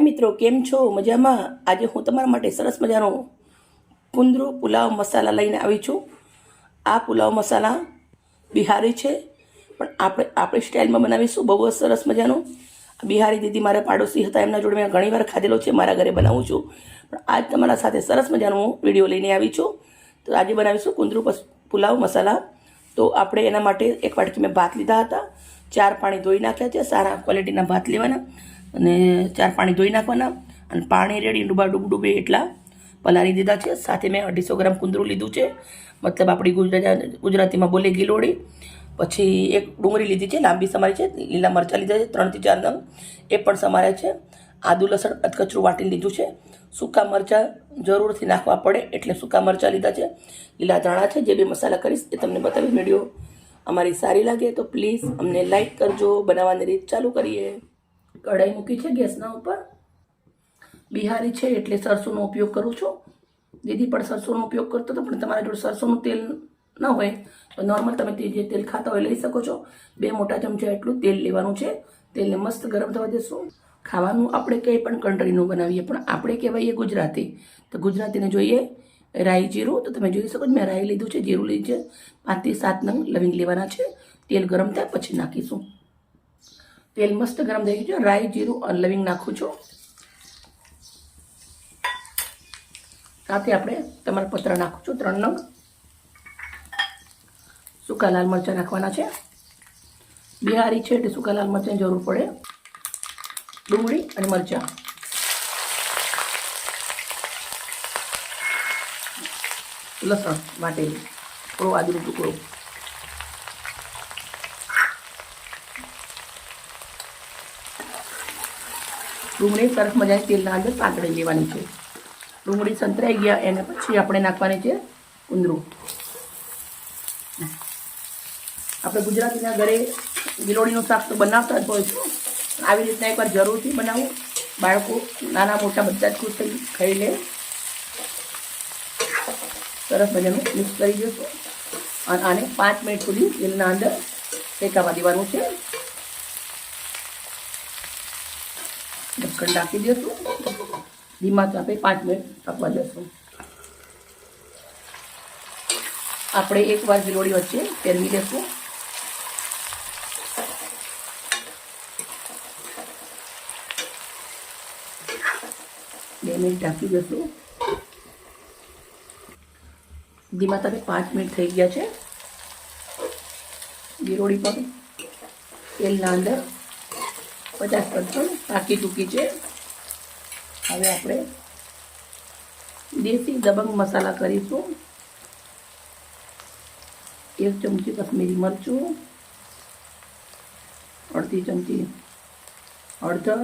હાય મિત્રો, કેમ છો? મજામાં? આજે હું તમારા માટે સરસ મજાનો કુંદરુ પુલાવ મસાલા લઈને આવી છું. આ પુલાવ મસાલા બિહારી છે, પણ આપણે, આપણી સ્ટાઇલમાં બનાવીશું. બહુ જ સરસ મજાનો. બિહારી દીદી મારા પાડોશી હતા, એમના જોડે મેં ઘણીવાર ખાધેલો છે, મારા ઘરે બનાવું છું. પણ આજ તમારા સાથે સરસ મજાનો હું વીડિયો લઈને આવી છું. તો આજે બનાવીશું કુંદરુ પુલાવ મસાલા. તો આપણે એના માટે એક વાટકી મેં ભાત લીધા હતા. ચાર પાણી ધોઈ નાખ્યા છે, સારા ક્વોલિટીના ભાત લેવાના. અને ચાર પાણી ધોઈ નાખવાના અને પાણી રેડી ડૂબા ડૂબ ડૂબે એટલા પલાળી દીધા છે. સાથે મેં અઢીસો ગ્રામ કુંદરું લીધું છે. મતલબ આપણી ગુજરાત ગુજરાતીમાં બોલે ગીલોડી. પછી એક ડુંગળી લીધી છે, લાંબી સમારી છે, લીલા મરચાં લીધા છે, ત્રણથી ચાર નંગ. એ પણ સમાર્યા છે. આદુ, લસણ, અધકચરું વાટી લીધું છે. સૂકા મરચાં જરૂરથી નાખવા પડે એટલે સૂકા મરચાં લીધા છે. લીલા ધાણા છે, જે બી મસાલા કરીશ એ તમને બતાવીશ વીડિયો. અમારી સારી લાગે તો પ્લીઝ અમને લાઈક કરજો. બનાવવાની રીત ચાલુ કરીએ. કઢાઈ મૂકી છે ગેસના ઉપર. બિહારી છે એટલે સરસોનો ઉપયોગ કરું છું. દીદી પણ સરસોનો ઉપયોગ કરતો હતો, પણ તમારા જોડે સરસોનું તેલ ન હોય તો નોર્મલ તમે તે જે તેલ ખાતા હોય લઈ શકો છો. બે મોટા ચમચા એટલું તેલ લેવાનું છે. તેલને મસ્ત ગરમ થવા દેશું. ખાવાનું આપણે કંઈ પણ કન્ટ્રીનું બનાવીએ, પણ આપણે કહેવાઈએ ગુજરાતી. તો ગુજરાતીને જોઈએ રાઈ જીરું. તો તમે જોઈ શકો છો, મેં રાઈ લીધું છે, જીરું લીધું છે. પાંચથી સાત નંગ લવિંગ લેવાના છે. તેલ ગરમ થાય પછી નાખીશું. તેલ મસ્ત ગરમ થઈ ગયું છે. રાઈ, જીરું લવિંગ નાખું છું. સાથે આપણે તમારા પત્ર નાખું છું. ત્રણ નંગ. સૂકા લાલ મરચાં નાખવાના છે. બિહારી છે એટલે સૂકા લાલ મરચાંની જરૂર પડે. ડુંગળી અને મરચાં. લસણ માટે થોડો આદુનો ટુકડો. ડુંગળી સરસ મજાની તેલના અંદર સાંતળી લેવાની છે. ડુંગળી સંતરાઈ ગયા, એના પછી આપણે નાખવાની છે કુંદરું આપણે ગુજરાતીના ઘરે ગિલોડીનું શાક તો બનાવતા જ હોય છે. આવી રીતના એકવાર જરૂરથી બનાવું. બાળકો, નાના મોટા બધા જ ખુશ થઈ, ખાઈ લે. સરસ મજાનું મિક્સ કરી દઈશું. અને આને પાંચ મિનિટ સુધી તેલના અંદર શેકાવા દેવાનું છે. ઢક્કણ ઢાંકી દઈશું ધીમા ચાપે પાંચ મિનિટ પકવા દઈશું આપણે એકવાર ગિલોડી વચ્ચે ફેરવી દેશું બે મિનિટ ઢાંકી દઈશું ધીમા તાપે પાંચ મિનિટ થઈ ગયા છે. ગીરોડી પણ તેલના અંદર પચાસ પર્સન્ટ પાકી ચૂકી છે. હવે આપણે દેશી દબંગ મસાલા કરીશું. એક ચમચી કશ્મીરી મરચું, અડધી ચમચી હળદર,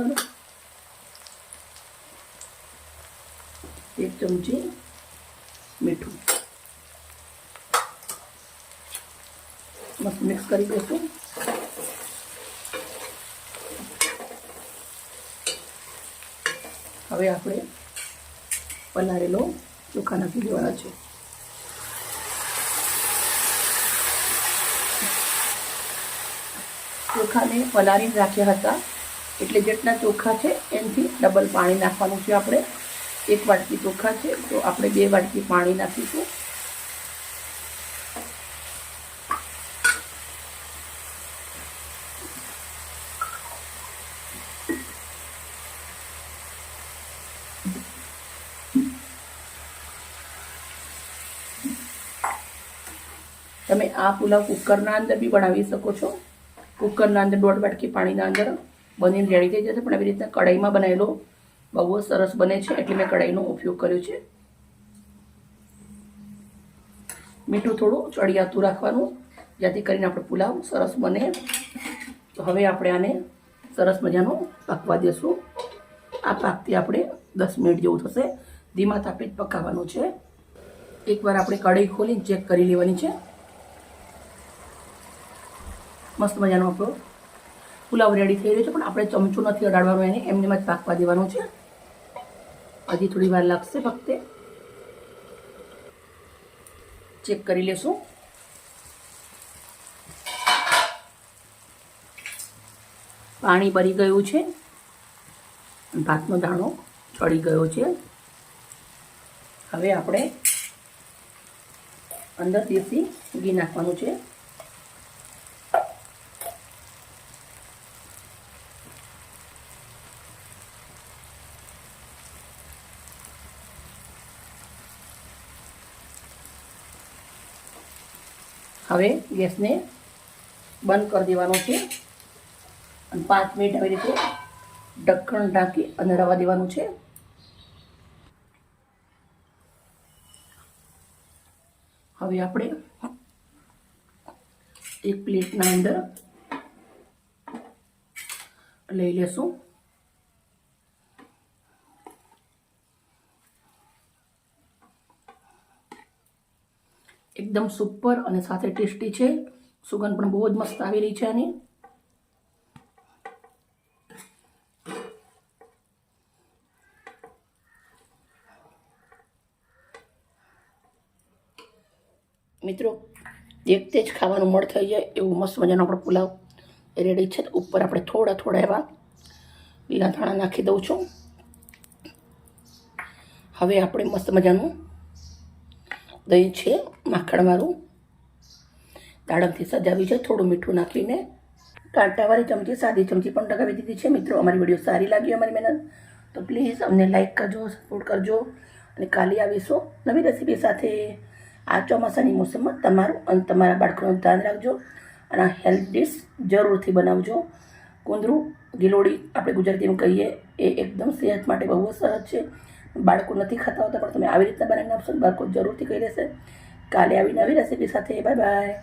એક ચમચી મીઠું. મસ્ત મિક્સ કરી દઈશું હવે આપણે પલાળેલો ચોખા નાખી દેવાના છે. ચોખાને પલાળીને રાખ્યા હતા. એટલે જેટલા ચોખા છે એનાથી ડબલ પાણી નાખવાનું છે આપણે. એક વાટકી ચોખા છે, તો આપણે બે વાટકી પાણી નાખીશું. તમે આ પુલાવ કુકરના અંદર બી બનાવી શકો છો. કુકરના અંદર દોઢ વાટકી પાણીના અંદર બનીને રેડી થઈ જશે. પણ આવી રીતના કઢાઈમાં બનાવેલો બહુ જ સરસ બને છે એટલે મેં કઢાઈનો ઉપયોગ કર્યો છે. મીઠું થોડું ચડિયાતું રાખવાનું, જેથી કરીને આપણો પુલાવ સરસ બને. તો હવે આપણે આને સરસ મજાનો પાકવા દેશું. આ પાકથી આપણે દસ મિનિટ જેવું થશે. ધીમા તાપે જ પકાવવાનું છે. એકવાર આપણે કઢાઈ ખોલીને ચેક કરી લેવાની છે. મસ્ત મજાનો આપણો પુલાવ રેડી થઈ રહ્યો છે, પણ આપણે ચમચું નથી અડાડવાનો એને, એમને જ પાકવા દેવાનો છે. હજી થોડી વાર લાગશે ફક્ત. ચેક કરી લેશું. પાણી બળી ગયું છે. ભાતનો દાણો ચડી ગયો છે. હવે આપણે અંદર દેશી ઘી નાખવાનું છે. હવે ગેસને બંધ કરી દેવાનો છે. અને પાંચ મિનિટ આવી રીતે ઢક્કણ ઢાંકી અને રવા દેવાનું છે. હવે આપણે એક પ્લેટના અંદર લઈ લેશું. એકદમ સુપર અને સાથે ટેસ્ટી છે. સુગંધ પણ બહુ જ મસ્ત આવી રહી છે આની. મિત્રો દેખતે જ ખાવાનું મળ થઈ જાય એવું મસ્ત મજાનો આપણો પુલાવ રેડી છે. ઉપર આપણે થોડા થોડા એવા લીલા ધાણા નાખી દઉં છું. હવે આપણે મસ્ત મજાનું દહીં છે માખણવાળું દાડમથી સજાવી છે, થોડું મીઠું નાખીને. કાંટાવાળી ચમચી, સાદી ચમચી પણ લગાવી દીધી છે. મિત્રો, અમારી વીડિયો સારી લાગી, અમારી મહેનત. તો પ્લીઝ અમને લાઈક કરજો સપોર્ટ કરજો અને કાલે આવીશું નવી રેસીપી સાથે. આ ચોમાસાની મોસમમાં તમારું અને તમારા બાળકોનું ધ્યાન રાખજો અને હેલ્થ ડિશ જરૂરથી બનાવજો. કુંદરું, ગિલોડી, આપણે ગુજરાતીમાં કહીએ, એ એકદમ સેહત માટે બહુ સરસ છે. બાળકો નથી ખાતા હોતા, પણ તમે આવી રીતના બનાવીને આપશો ને બાળકો જરૂરથી કહી દેશે. કાલે આવીને આવી રેસીપી સાથે. Bye bye